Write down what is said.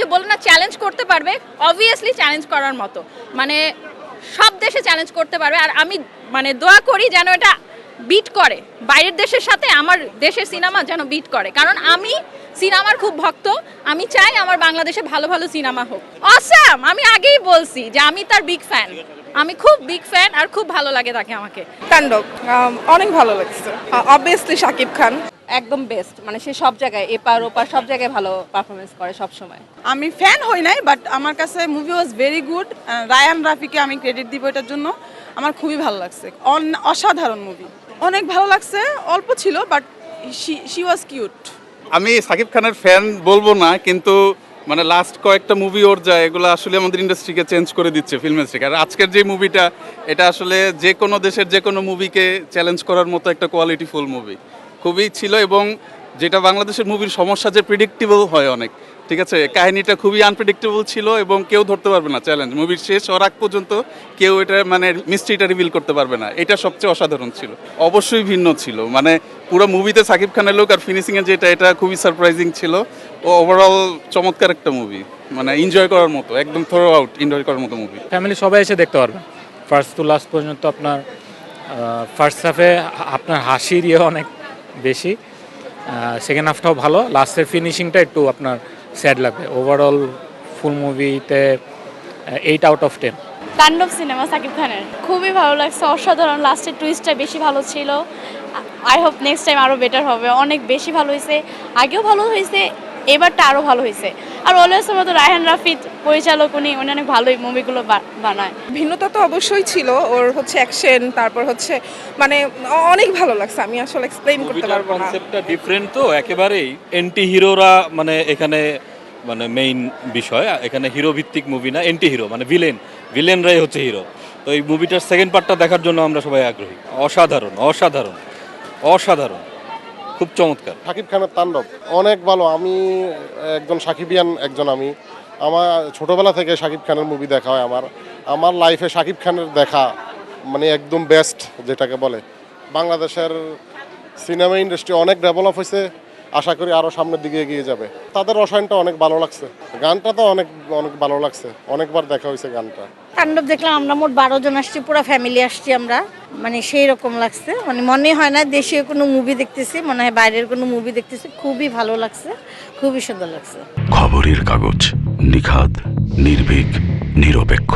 যে বলে না চ্যালেঞ্জ করতে পারবে অবভিয়াসলি চ্যালেঞ্জ করার মতো। মানে সব দেশে চ্যালেঞ্জ করতে পারবে। আর আমি মানে দোয়া করি যেন এটা বিট করে। বাইরের দেশের সাথে আমার দেশের সিনেমা যেন বিট করে। কারণ আমি সিনেমার খুব ভক্ত। আমি চাই আমার বাংলাদেশে ভালো ভালো সিনেমা হোক। অসাম আমি আগেই বলছি যে আমি তার বিগ ফ্যান আমি খুব বিগ ফ্যান আর খুব ভালো লাগে তাকে আমাকে। তাণ্ডব অনেক ভালো লাগছে। অবভিয়াসলি শাকিব খান। একদম বেস্ট মানে সে সব জায়গায় এপার ওপার সব জায়গায় ভালো পারফরমেন্স করে সব সময় আমি ফ্যান হই নাই বাট আমার কাছে movie was very good Rayan রাফিকে আমি ক্রেডিট দিব এটার জন্য। আমার খুবই ভালো লাগছে। অন- অসাধারণ মুভি অনেক ভালো লাগছে অল্প ছিল বাট শি ওয়াজ কিউট আমি সাকিব খানের ফ্যান বলব না কিন্তু মানে লাস্ট কয়েকটা মুভি ওর যায় এগুলো আসলে আমাদের ইন্ডাস্ট্রিকে চেঞ্জ করে দিচ্ছে ফিল্ম ইন্ডাস্ট্রিকে আর আজকের যে মুভিটা এটা আসলে যে কোনো দেশের যে কোনো মুভিকে চ্যালেঞ্জ করার মতো একটা কোয়ালিটিফুল মুভি খুবই ছিল এবং যেটা বাংলাদেশের মুভির সমস্যা যে প্রিডিক্টেবল হয় অনেক, ঠিক আছে? কাহিনীটা খুবই আনপ্রেডিক্টেবল ছিল এবং কেউ ধরতে পারবে না চ্যালেঞ্জ মুভির শেষ হওয়ার আগ পর্যন্ত কেউ এটা মানে মিস্ট্রিটা রিভিল করতে পারবে না। এটা সবচেয়ে অসাধারণ ছিল। অবশ্যই ভিন্ন ছিল। মানে পুরো মুভিতে সাকিব খানের লোক আর ফিনিশিংয়ে যেটা, এটা খুবই সারপ্রাইজিং ছিল। ও ওভারঅল চমৎকার একটা মুভি মানে এনজয় করার মতো, একদম থ্রো আউট এনজয় করার মতো মুভি ফ্যামিলি সবাই এসে দেখতে পারবে। ফার্স্ট টু লাস্ট পর্যন্ত আপনার ফার্স্ট হাফে আপনার হাসির ইয়ে অনেক বেশি। সেকেন্ড হাফটাও ভালো। লাস্টের ফিনিশিংটা একটু আপনার স্যাড লাগবে। ওভারঅল ফুল মুভিতে eight out of ten Taandob cinema Shakib খানের। খুবই ভালো লাগছে। অসাধারণ। লাস্টের টুইস্টটা বেশি ভালো ছিল। আই হোপ নেক্সট টাইম আরও বেটার হবে। অনেক বেশি ভালো হয়েছে আগেও ভালো হয়েছে এবারটা আরও ভালো হয়েছে। আর অলওয়েজ মতো রায়হান রাফিদ পরিচালক উনি উনি অনেক ভালোই মুভিগুলো বানায়। ভিন্নতা তো অবশ্যই ছিল ওর হচ্ছে অ্যাকশন তারপর হচ্ছে মানে অনেক ভালো লাগছে আমি আসলে এক্সপ্লেইন করতে পারব না। কনসেপ্টটা ডিফারেন্ট তো একেবারেই। এন্টি হিরোরা মানে এখানে মানে মেইন বিষয় এখানে হিরো ভিত্তিক মুভি না এন্টি হিরো মানে ভিলেন ভিলেনরাই হচ্ছে হিরো তো এই মুভিটার সেকেন্ড পার্টটা দেখার জন্য আমরা সবাই আগ্রহী। অসাধারণ অসাধারণ অসাধারণ। খুব চমৎকার। সাকিব খানের তাণ্ডব, অনেক ভালো। আমি একজন সাকিবিয়ান, একজন আমি। আমার ছোটবেলা থেকে সাকিব খানের মুভি দেখা হয় আমার। আমার লাইফে সাকিব খানের দেখা মানে একদম বেস্ট যেটাকে বলে। বাংলাদেশের সিনেমা ইন্ডাস্ট্রি অনেক ডেভেলপ হয়েছে আশা করি আরও সামনের দিকে এগিয়ে যাবে। তাদের রসায়নটা অনেক ভালো লাগছে। গানটা তো অনেক অনেক ভালো লাগছে। অনেকবার দেখা হয়েছে গানটা। তাণ্ডব দেখলাম আমরা মোট বারো জন আসছি পুরো ফ্যামিলি আসছি আমরা। মানে সেই রকম লাগছে। মানে মনে হয় না দেশীয় কোনো মুভি দেখতেছি মনে হয় বাইরের কোনো মুভি দেখতেছি। খুবই ভালো লাগছে খুবই সুন্দর লাগছে। খবরের কাগজ নিখাদ নির্ভীক নিরপেক্ষ।